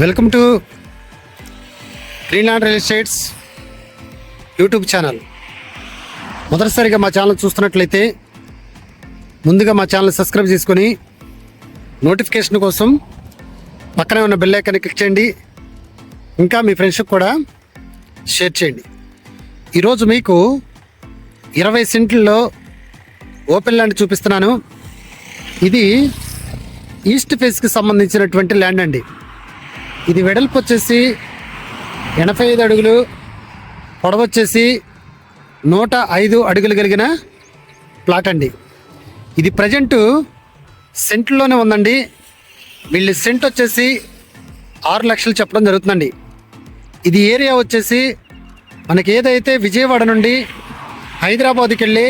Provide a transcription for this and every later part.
Welcome to Greenland real estates YouTube channel. మొదటిసారిగా మా channel చూస్తున్నట్లయితే ముందుగా మా ఛానల్ సబ్స్క్రైబ్ చేసుకొని నోటిఫికేషన్ కోసం పక్కనే ఉన్న బెల్ ఐకాన్ని క్లిక్ చేయండి. ఇంకా మీ ఫ్రెండ్స్కి కూడా షేర్ చేయండి. ఈరోజు మీకు ఇరవై సెంట్లలో ఓపెన్ ల్యాండ్ చూపిస్తున్నాను. ఇది ఈస్ట్ ఫేస్కి సంబంధించినటువంటి ల్యాండ్ అండి. ఇది వెడల్పు వచ్చేసి ఎనభై ఐదు అడుగులు పొడవచ్చేసి నూట ఐదు అడుగులు కలిగిన ప్లాట్ అండి. ఇది ప్రజెంటు సెంట్లోనే ఉందండి. వీళ్ళు సెంట్ వచ్చేసి ఆరు లక్షలు చెప్పడం జరుగుతుందండి. ఇది ఏరియా వచ్చేసి మనకి ఏదైతే విజయవాడ నుండి హైదరాబాద్కి వెళ్ళి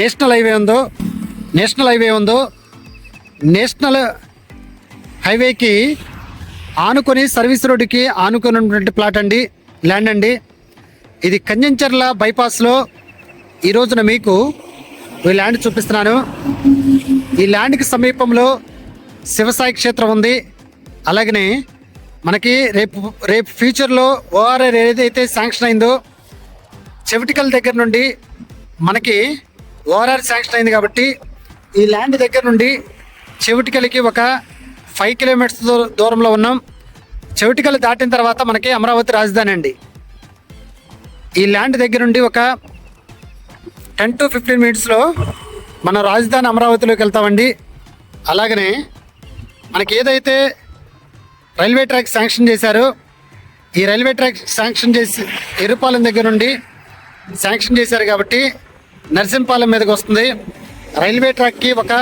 నేషనల్ హైవే ఉందో నేషనల్ హైవే ఉందో నేషనల్ హైవేకి ఆనుకొని సర్వీస్ రోడ్డుకి ఆనుకొని ఉన్నటువంటి ప్లాట్ అండి ల్యాండ్ అండి. ఇది కంజంచర్ల బైపాస్లో ఈ రోజున మీకు ఈ ల్యాండ్ చూపిస్తున్నాను. ఈ ల్యాండ్కి సమీపంలో శివసాయి క్షేత్రం ఉంది. అలాగనే మనకి రేపు రేపు ఫ్యూచర్లో ఓఆర్ఆర్ ఏదైతే శాంక్షన్ అయిందో చెవిటికల్ దగ్గర నుండి మనకి ఓఆర్ఆర్ శాంక్షన్ అయింది కాబట్టి ఈ ల్యాండ్ దగ్గర నుండి చెవిటికలకి ఒక ఫైవ్ కిలోమీటర్స్ దూరంలో ఉన్నాం. చెవిటికలు దాటిన తర్వాత మనకి అమరావతి రాజధాని అండి. ఈ ల్యాండ్ దగ్గర నుండి ఒక టెన్ టు ఫిఫ్టీన్ మినిట్స్లో మన రాజధాని అమరావతిలోకి వెళ్తామండి. అలాగనే మనకి ఏదైతే రైల్వే ట్రాక్ శాంక్షన్ చేశారో ఈ రైల్వే ట్రాక్ శాంక్షన్ చేసి ఎరుపాలెం దగ్గర నుండి శాంక్షన్ చేశారు కాబట్టి నర్సింపాలెం మీదకి వస్తుంది. రైల్వే ట్రాక్కి ఒక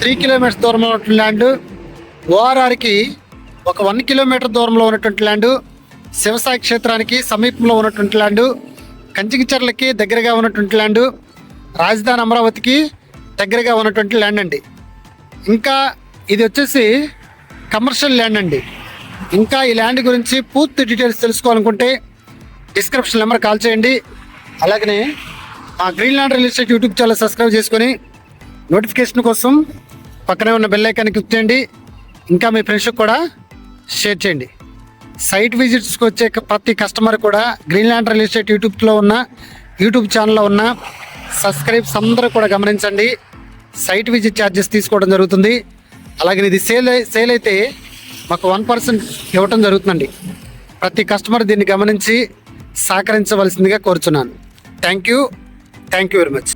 త్రీ కిలోమీటర్స్ దూరంలో ఉన్నటువంటి ల్యాండ్ ఓఆర్ఆర్కి ఒక వన్ కిలోమీటర్ దూరంలో ఉన్నటువంటి ల్యాండ్ శివసాయి క్షేత్రానికి సమీపంలో ఉన్నటువంటి ల్యాండ్ కంచికిచర్లకి దగ్గరగా ఉన్నటువంటి ల్యాండ్ రాజధాని అమరావతికి దగ్గరగా ఉన్నటువంటి ల్యాండ్ అండి. ఇంకా ఇది వచ్చేసి కమర్షియల్ ల్యాండ్ అండి. ఇంకా ఈ ల్యాండ్ గురించి పూర్తి డీటెయిల్స్ తెలుసుకోవాలనుకుంటే డిస్క్రిప్షన్ నెంబర్ కాల్ చేయండి. అలాగనే మా Greenland real estate YouTube channel subscribe చేసుకొని నోటిఫికేషన్ కోసం పక్కనే ఉన్న బెల్ ఐకాన్ని క్లిక్ చేయండి. ఇంకా మీ ఫ్రెండ్స్కి కూడా షేర్ చేయండి. సైట్ విజిట్స్కి వచ్చే ప్రతి కస్టమర్ కూడా గ్రీన్ ల్యాండ్ రియల్ ఎస్టేట్ యూట్యూబ్లో ఉన్న యూట్యూబ్ ఛానల్లో ఉన్న సబ్స్క్రైబ్స్ అందరూ కూడా గమనించండి. సైట్ విజిట్ ఛార్జెస్ తీసుకోవడం జరుగుతుంది. అలాగే ఇది సేల్ సేల్ అయితే మాకు వన్ పర్సెంట్ ఇవ్వటం జరుగుతుందండి. ప్రతి కస్టమర్ దీన్ని గమనించి సహకరించవలసిందిగా కోరుచున్నాను. Thank you thank you very much